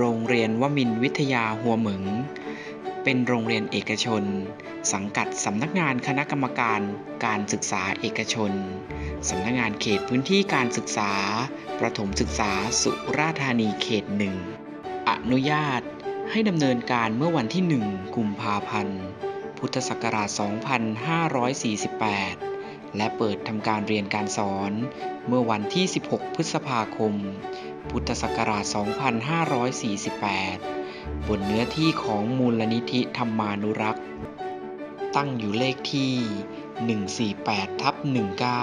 โรงเรียนวมินวิทยาหัวเหมิง เป็นโรงเรียนเอกชน สังกัดสำนักงานคณะกรรมการการศึกษาเอกชน สำนักงานเขตพื้นที่การศึกษา ประถมศึกษาสุราษฎร์ธานีเขตหนึ่ง อนุญาตให้ดำเนินการเมื่อวันที่ 1 กุมภาพันธ์ พุทธศักราช 2548 และเปิดทำการเรียนการสอนเมื่อวันที่ 16 พฤษภาคม พุทธศักราช 2548 บนเนื้อที่ของมูลนิธิธรรมานุรักษ์ ตั้งอยู่เลขที่ 148ทับ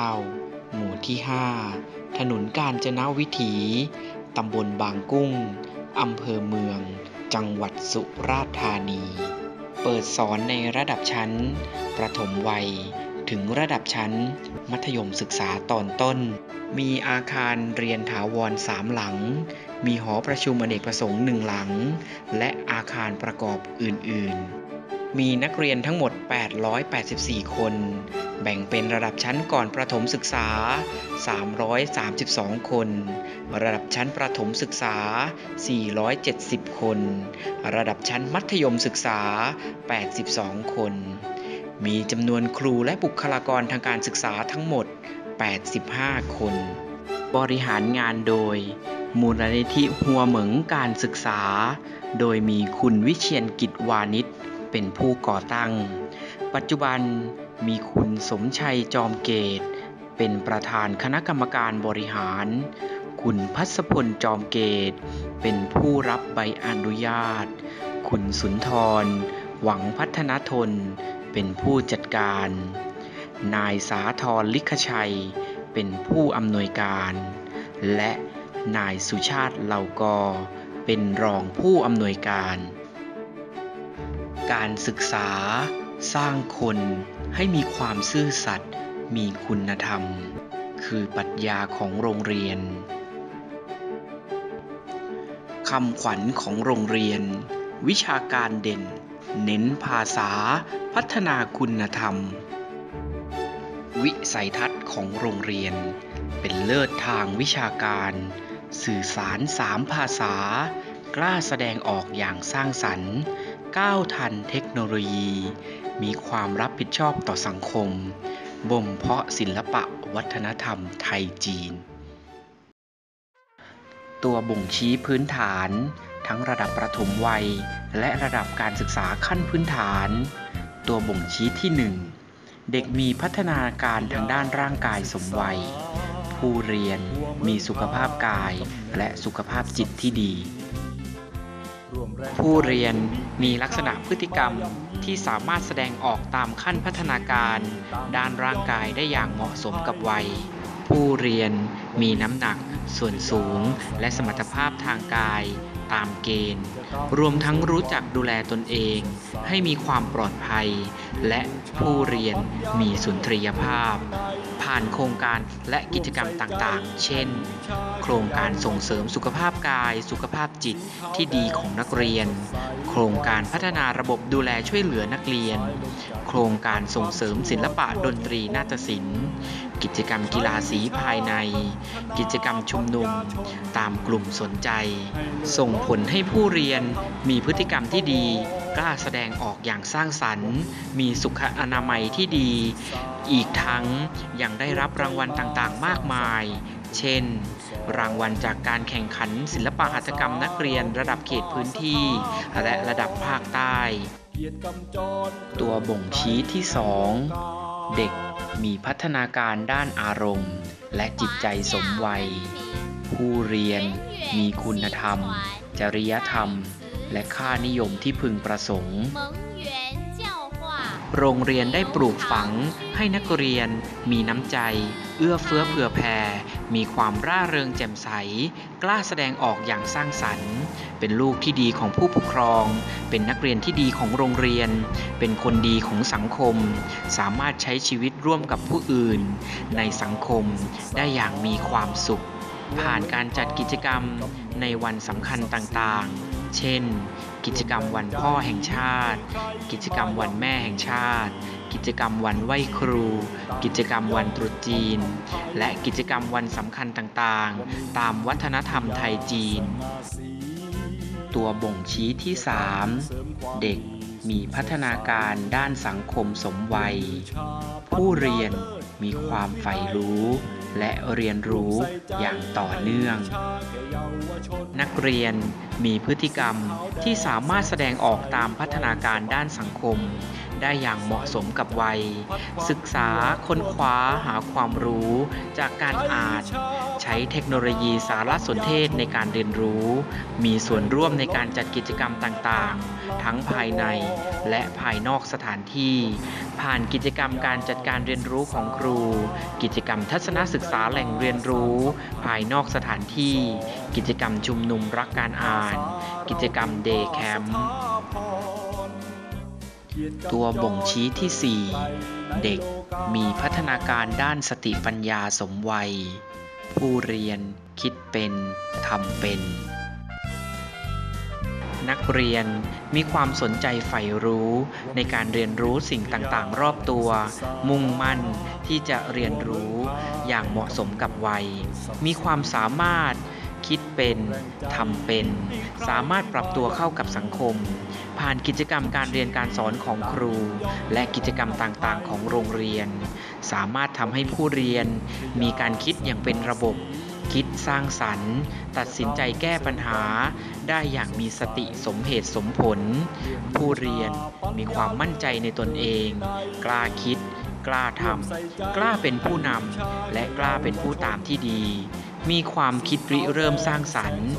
19 หมู่ที่ 5 ถนนกาญจนวิถี ตำบลบางกุ้ง อำเภอเมือง จังหวัดสุราษฎร์ธานี เปิดสอนในระดับชั้น ประถมวัย ถึงระดับชั้น มัธยมศึกษาตอนต้น มีอาคารเรียนถาวรสามหลัง มีหอประชุมอเนกประสงค์หนึ่งหลัง และอาคารประกอบอื่นๆ มีนักเรียนทั้งหมด 884 คน แบ่งเป็นระดับชั้นก่อนประถมศึกษา 332 คน ระดับชั้นประถมศึกษา 470 คน ระดับชั้นมัธยมศึกษา 82 คน มีจำนวนครูและบุคลากรทางการศึกษาทั้งหมด 85 คน บริหารงานโดย มูลนิธิหัวเหมิงการศึกษา โดยมีคุณวิเชียนกิจวานิชเป็นผู้ก่อตั้ง ปัจจุบัน มีคุณสมชัยจอมเกต เป็นประธานคณะกรรมการบริหาร คุณพัศพลจอมเกต เป็นผู้รับใบอนุญาต คุณสุนทร หวังพัฒนทน เป็นผู้จัดการ นายสาธรลิขชัย เป็นผู้อำนวยการ และนายสุชาติเหล่ากอ เป็นรองผู้อำนวยการ การศึกษาสร้างคน ให้มีความซื่อสัตย์มีคุณธรรม คือปรัชญาของโรงเรียนคำขวัญของโรงเรียน วิชาการเด่น เน้นภาษา พัฒนาคุณธรรม วิสัยทัศน์ของโรงเรียน เป็นเลิศทางวิชาการ สื่อสารสามภาษา กล้าแสดงออกอย่างสร้างสรรค์ ก้าวทันเทคโนโลยี มีความรับผิดชอบต่อสังคม บ่มเพาะศิลปะวัฒนธรรมไทยจีน ตัวบ่งชี้พื้นฐาน ทั้งระดับประถมวัย และระดับการศึกษาขั้นพื้นฐาน ตัวบ่งชี้ที่ 1 เด็กมีพัฒนาการทางด้านร่างกายสมวัย ผู้เรียนมีสุขภาพกายและสุขภาพจิตที่ดี ผู้เรียนมีลักษณะพฤติกรรมที่สามารถแสดงออกตามขั้นพัฒนาการ ด้านร่างกายได้อย่างเหมาะสมกับวัย ผู้เรียน มีน้ำหนัก ส่วนสูง และสมรรถภาพทางกาย ตามเกณฑ์ รวมทั้งรู้จักดูแลตนเอง ให้มีความปลอดภัย และผู้เรียนมีสุนทรียภาพ ผ่านโครงการและกิจกรรมต่างๆ เช่น โครงการส่งเสริมสุขภาพกาย สุขภาพจิตที่ดีของนักเรียน โครงการพัฒนาระบบดูแลช่วยเหลือนักเรียน โครงการส่งเสริมศิลปะดนตรีนาฏศิลป์ กิจกรรมกีฬาสีภายใน กิจกรรมชุมนุม ตามกลุ่มสนใจ ส่งผลให้ผู้เรียนมีพฤติกรรมที่ดี กล้าแสดงออกอย่างสร้างสรรค์ มีสุขอนามัยที่ดี อีกทั้งยังได้รับรางวัลต่างๆ มากมาย เช่น รางวัลจากการแข่งขันศิลปะหัตถกรรมนักเรียนระดับเขตพื้นที่ และระดับภาคใต้ ตัวบ่งชี้ที่2 เด็กมีพัฒนาการด้านอารมณ์ และจิตใจสมวัย ผู้เรียนมีคุณธรรม จริยธรรม และค่านิยมที่พึงประสงค์ โรงเรียนได้ปลูกฝังให้นักเรียนมีน้ำใจ เอื้อเฟื้อเผื่อแผ่มีความร่าเริงแจ่มใส กล้าแสดงออกอย่างสร้างสรรค์ เป็นลูกที่ดีของผู้ปกครอง เป็นนักเรียนที่ดีของโรงเรียน เป็นคนดีของสังคม สามารถใช้ชีวิตร่วมกับผู้อื่น ในสังคมได้อย่างมีความสุข ผ่านการจัดกิจกรรมในวันสำคัญต่างๆ เช่น กิจกรรมวันพ่อแห่งชาติ กิจกรรมวันแม่แห่งชาติ กิจกรรมวันไหว้ครู กิจกรรมวันตรุษจีน และกิจกรรมวันสำคัญต่างๆ ตามวัฒนธรรมไทยจีน ตัวบ่งชี้ที่ 3 เด็กมีพัฒนาการด้านสังคมสมวัย ผู้เรียนมีความใฝ่รู้ และเรียนรู้อย่างต่อเนื่อง นักเรียนมีพฤติกรรมที่สามารถแสดงออกตามพัฒนาการด้านสังคม ได้อย่างเหมาะสมกับวัย ศึกษาค้นคว้าหาความรู้จากการอ่าน ใช้เทคโนโลยีสารสนเทศในการเรียนรู้ มีส่วนร่วมในการจัดกิจกรรมต่างๆ ทั้งภายในและภายนอกสถานที่ ผ่านกิจกรรมการจัดการเรียนรู้ของครู กิจกรรมทัศนศึกษาแหล่งเรียนรู้ ภายนอกสถานที่ กิจกรรมชุมนุมรักการอ่าน กิจกรรมเดย์แคมป์ ตัวบ่งชี้ที่ 4 เด็กมีพัฒนาการด้านสติปัญญาสมวัย ผู้เรียนคิดเป็นทำเป็น นักเรียนมีความสนใจใฝ่รู้ในการเรียนรู้สิ่งต่างๆ รอบตัว มุ่งมั่นที่จะเรียนรู้อย่างเหมาะสมกับวัย มีความสามารถคิดเป็นทำเป็น สามารถปรับตัวเข้ากับสังคม ผ่านกิจกรรมการเรียนการสอนของครู และกิจกรรมต่างๆ ของโรงเรียน สามารถทำให้ผู้เรียน มีการคิดอย่างเป็นระบบ คิดสร้างสรรค์ ตัดสินใจแก้ปัญหา ได้อย่างมีสติสมเหตุสมผล ผู้เรียนมีความมั่นใจในตนเอง กล้าคิด กล้าทำกล้าเป็นผู้นำและกล้าเป็นผู้ตามที่ดี มีความคิดริเริ่มสร้างสรรค์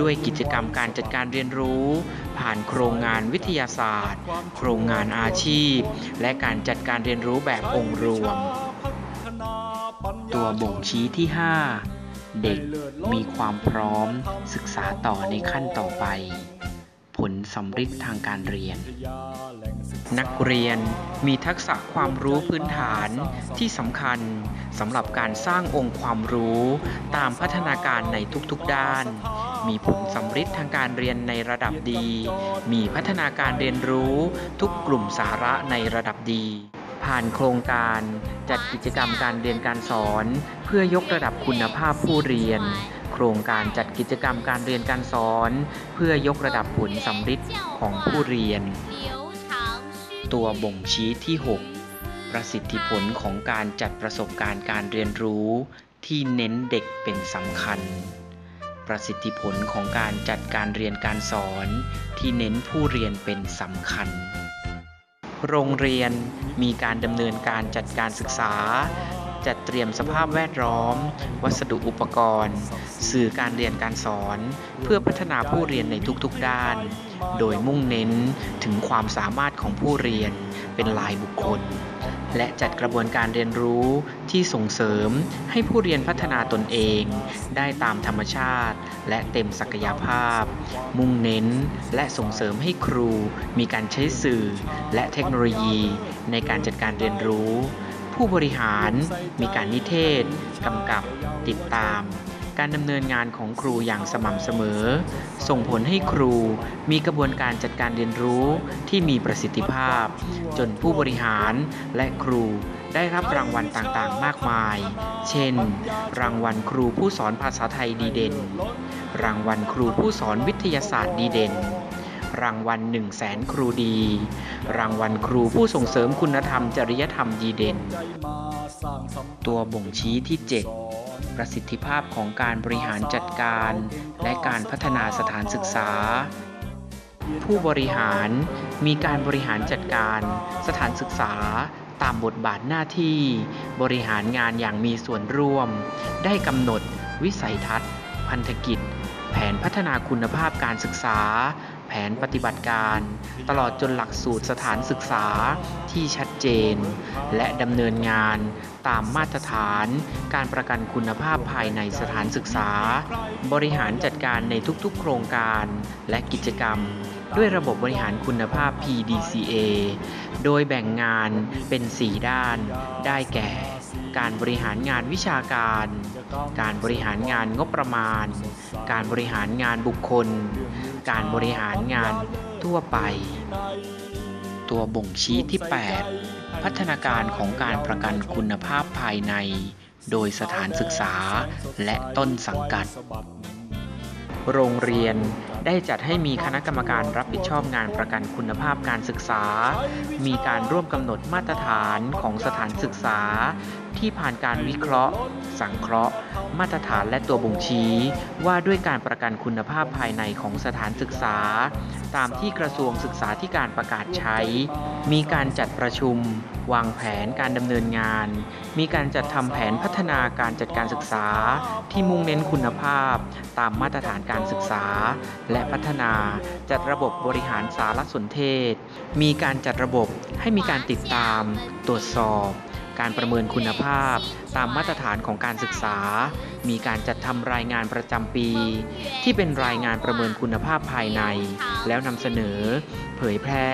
ด้วยกิจกรรมการจัดการเรียนรู้ ผ่านโครงงานวิทยาศาสตร์ โครงงานอาชีพ และการจัดการเรียนรู้แบบองค์รวม ตัวบ่งชี้ที่ 5 เด็กมีความพร้อม ศึกษาต่อในขั้นต่อไป ผลสำฤทธิ์ทางการเรียน นักเรียนมีทักษะความรู้พื้นฐานที่สำคัญสำหรับการสร้างองค์ความรู้ตามพัฒนาการในทุกๆด้าน มีผลสำฤทธิ์ทางการเรียนในระดับดี มีพัฒนาการเรียนรู้ทุกกลุ่มสาระในระดับดี ผ่านโครงการจัดกิจกรรมการเรียนการสอน เพื่อยกระดับคุณภาพผู้เรียนโครงการจัดกิจกรรมการเรียนการสอน เพื่อยกระดับผลสำฤทธิ์ของผู้เรียน ตัวบ่งชี้ที่ 6 ประสิทธิผลของการจัดประสบการณ์การเรียนรู้ที่เน้นเด็กเป็นสำคัญ ประสิทธิผลของการจัดการเรียนการสอนที่เน้นผู้เรียนเป็นสำคัญ โรงเรียนมีการดำเนินการจัดการศึกษา จัดเตรียมสภาพแวดล้อม วัสดุอุปกรณ์ สื่อการเรียนการสอน เพื่อพัฒนาผู้เรียนในทุกๆด้าน โดยมุ่งเน้นถึงความสามารถของผู้เรียนเป็นลายบุคคล และจัดกระบวนการเรียนรู้ที่ส่งเสริมให้ผู้เรียนพัฒนาตนเอง ได้ตามธรรมชาติและเต็มศักยภาพ มุ่งเน้นและส่งเสริมให้ครูมีการใช้สื่อและเทคโนโลยีในการจัดการเรียนรู้ ผู้บริหารมีการนิเทศกำกับติดตาม การดำเนินงานของครูอย่างสม่ำเสมอ ส่งผลให้ครูมีกระบวนการจัดการเรียนรู้ที่มีประสิทธิภาพ จนผู้บริหารและครูได้รับรางวัลต่างๆ มากมาย เช่น รางวัลครูผู้สอนภาษาไทยดีเด่น รางวัลครูผู้สอนวิทยาศาสตร์ดีเด่น รางวัล1 0 0 0 0แสนครูดี รางวัลครูผู้ส่งเสริมคุณธรรมจริยธรรมดีเด่น ตัวบ่งชี้ที่ 7 ประสิทธิภาพของการบริหารจัดการ และการพัฒนาสถานศึกษา ผู้บริหารมีการบริหารจัดการ สถานศึกษาตามบทบาทหน้าที่ บริหารงานอย่างมีส่วนร่วม ได้กำหนด วิสัยทัศน์ พันธกิจ แผนพัฒนาคุณภาพการศึกษา นปฏิบัติการ ตลอดจนหลักสูตรสถานศึกษาที่ชัดเจน และดำเนินงานตามมาตรฐานการประกันคุณภาพภายในสถานศึกษา บริหารจัดการในทุกๆ โครงการและกิจกรรม ด้วยระบบบริหารคุณภาพ PDCA โดยแบ่งงานเป็น 4 ด้าน ได้แก่ การบริหารงานวิชาการ การบริหารงานงบประมาณ การบริหารงานบุคคล การบริหารงานทั่วไป ตัวบ่งชี้ที่ 8 พัฒนาการของการประกันคุณภาพภายใน โดยสถานศึกษาและต้นสังกัด โรงเรียนได้จัดให้มีคณะกรรมการรับผิดชอบงานประกันคุณภาพการศึกษา มีการร่วมกำหนดมาตรฐานของสถานศึกษา ที่ผ่านการวิเคราะห์ สังเคราะห์ มาตรฐานและตัวบ่งชี้ ว่าด้วยการประกันคุณภาพภายในของสถานศึกษา ตามที่กระทรวงศึกษาธิการประกาศใช้ มีการจัดประชุม วางแผนการดำเนินงาน มีการจัดทำแผนพัฒนาการจัดการศึกษา ที่มุ่งเน้นคุณภาพ ตามมาตรฐานการศึกษา และพัฒนาจัดระบบบริหารสารสนเทศ มีการจัดระบบให้มีการติดตาม ตรวจสอบ การประเมินคุณภาพ ตามมาตรฐานของการศึกษา มีการจัดทำรายงานประจำปี ที่เป็นรายงานประเมินคุณภาพภายใน แล้วนำเสนอ เผยแพร่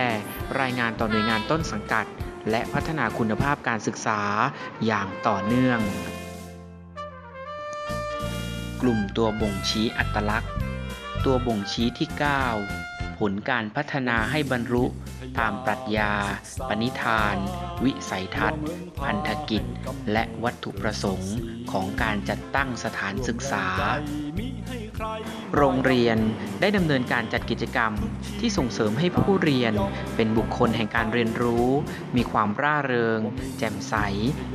รายงานต่อหน่วยงานต้นสังกัด และพัฒนาคุณภาพการศึกษาอย่างต่อเนื่อง กลุ่มตัวบ่งชี้อัตลักษณ์ ตัวบ่งชี้ที่ 9 ผลการพัฒนาให้บรรลุตามปรัชญา ปณิธาน วิสัยทัศน์ พันธกิจ และวัตถุประสงค์ของการจัดตั้งสถานศึกษา โรงเรียนได้ดำเนินการจัดกิจกรรมที่ส่งเสริมให้ผู้เรียนเป็นบุคคลแห่งการเรียนรู้ มีความร่าเริง แจ่มใส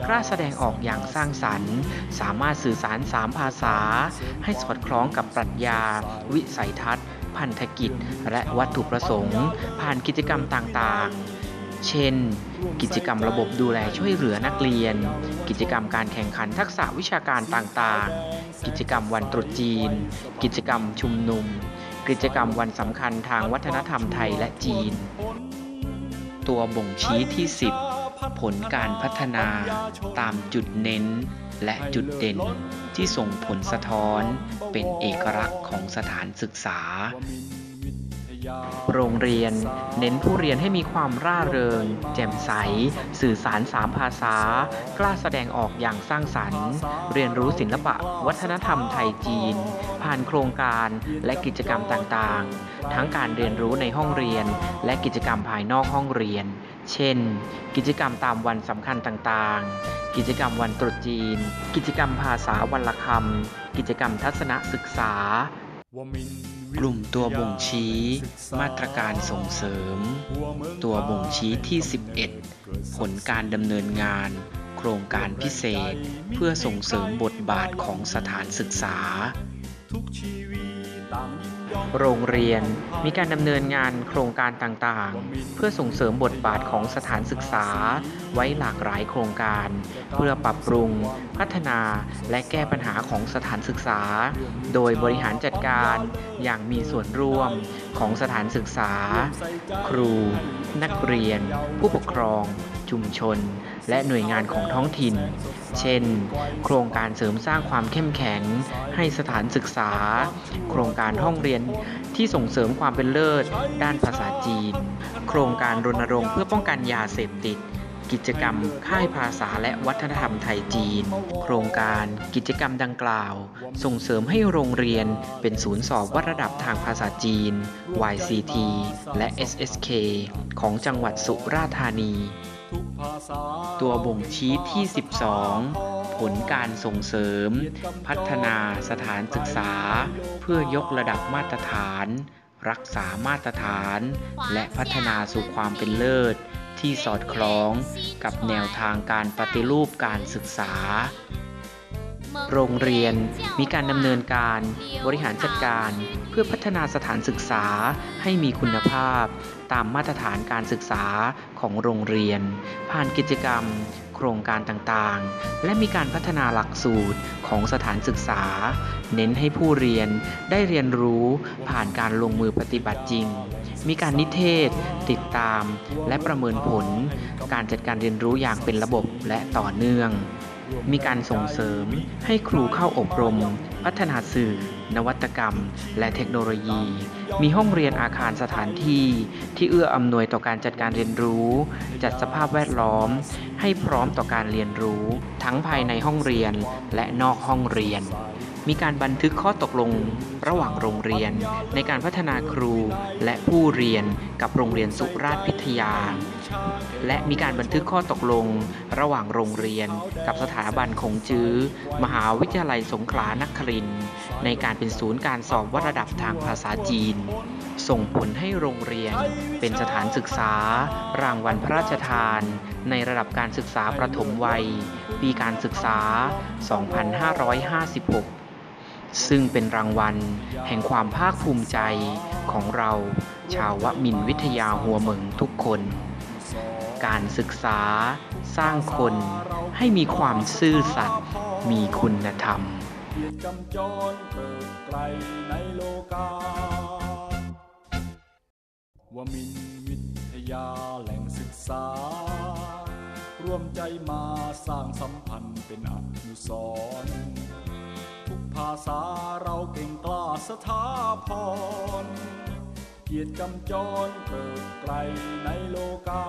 กล้าแสดงออกอย่างสร้างสรรค์ สามารถสื่อสารสามภาษา ให้สอดคล้องกับปรัชญา วิสัยทัศน์ พันธกิจ และวัตถุประสงค์ ผ่านกิจกรรมต่างๆ เช่น กิจกรรมระบบดูแลช่วยเหลือนักเรียน กิจกรรมการแข่งขันทักษะวิชาการต่างๆ กิจกรรมวันตรุษจีน กิจกรรมชุมนุม กิจกรรมวันสำคัญทางวัฒนธรรมไทยและจีน ตัวบ่งชี้ที่ 10 ผลการพัฒนาตามจุดเน้นและจุดเด่น ที่ส่งผลสะท้อนเป็นเอกลักษณ์ของสถานศึกษา โรงเรียนเน้นผู้เรียนให้มีความร่าเริง แจ่มใส สื่อสารสามภาษา กล้าแสดงออกอย่างสร้างสรรค์ เรียนรู้ศิลปะ วัฒนธรรมไทยจีน ผ่านโครงการและกิจกรรมต่างๆ ทั้งการเรียนรู้ในห้องเรียน และกิจกรรมภายนอกห้องเรียน เช่น กิจกรรมตามวันสำคัญต่างๆ กิจกรรมวันตรุษจีน กิจกรรมภาษาวันละคำ กิจกรรมทัศนศึกษา กลุ่มตัวบ่งชี้ มาตรการส่งเสริม ตัวบ่งชี้ที่ 11 ผลการดำเนินงาน โครงการพิเศษ เพื่อส่งเสริมบทบาทของสถานศึกษา โรงเรียนมีการดำเนินงานโครงการต่างๆ เพื่อส่งเสริมบทบาทของสถานศึกษา ไว้หลากหลายโครงการ เพื่อปรับปรุง พัฒนาและแก้ปัญหาของสถานศึกษา โดยบริหารจัดการอย่างมีส่วนร่วมของสถานศึกษา ครู นักเรียน ผู้ปกครอง ชุมชน และหน่วยงานของท้องถิ่น เช่น โครงการเสริมสร้างความเข้มแข็ง ให้สถานศึกษา โครงการห้องเรียนที่ส่งเสริมความเป็นเลิศ ด้านภาษาจีน โครงการรณรงค์เพื่อป้องกันยาเสพติด กิจกรรมค่ายภาษาและวัฒนธรรมไทยจีน โครงการกิจกรรมดังกล่าว ส่งเสริมให้โรงเรียนเป็นศูนย์สอบวัดระดับทางภาษาจีน YCT และ SSK ของจังหวัดสุราษฎร์ธานี ตัวบ่งชี้ที่ 12 ผลการส่งเสริม พัฒนาสถานศึกษา เพื่อยกระดับมาตรฐาน รักษามาตรฐาน และพัฒนาสู่ความเป็นเลิศ ที่สอดคล้องกับแนวทางการปฏิรูปการศึกษา โรงเรียนมีการดำเนินการบริหารจัดการ เพื่อพัฒนาสถานศึกษาให้มีคุณภาพ ตามมาตรฐานการศึกษาของโรงเรียน ผ่านกิจกรรม โครงการต่างๆ และมีการพัฒนาหลักสูตรของสถานศึกษา เน้นให้ผู้เรียนได้เรียนรู้ผ่านการลงมือปฏิบัติจริง มีการนิเทศ ติดตาม และประเมินผล การจัดการเรียนรู้อย่างเป็นระบบและต่อเนื่อง มีการส่งเสริมให้ครูเข้าอบรม พัฒนาสื่อ นวัตกรรม และเทคโนโลยี มีห้องเรียนอาคารสถานที่ ที่เอื้ออำนวยต่อการจัดการเรียนรู้ จัดสภาพแวดล้อม ให้พร้อมต่อการเรียนรู้ ทั้งภายในห้องเรียนและนอกห้องเรียน มีการบันทึกข้อตกลงระหว่างโรงเรียน ในการพัฒนาครูและผู้เรียนกับโรงเรียนสุราษฎร์พิทยา และมีการบันทึกข้อตกลงระหว่างโรงเรียน กับสถาบันคงจื้อ มหาวิทยาลัยสงขลานครินทร์ในการเป็นศูนย์การสอบวัดระดับทางภาษาจีน ส่งผลให้โรงเรียนเป็นสถานศึกษา รางวัลพระราชทาน ในระดับการศึกษาประถมวัย ปีการศึกษา 2556 ซึ่งเป็นรางวัลแห่งความภาคภูมิใจของเราชาววมินวิทยาหัวเหมิงทุกคน การศึกษาสร้างคนให้มีความซื่อสัตย์มีคุณธรรมจำจรเกิดไกลในโลกาวมินวิทยาแหล่งศึกษา ร่วมใจมาสร้างสัมพันธ์เป็นอนุสรณ์ ภาษาเราเก่งกล้าสถาพร เกียรติกำจรเกิดไกลในโลกา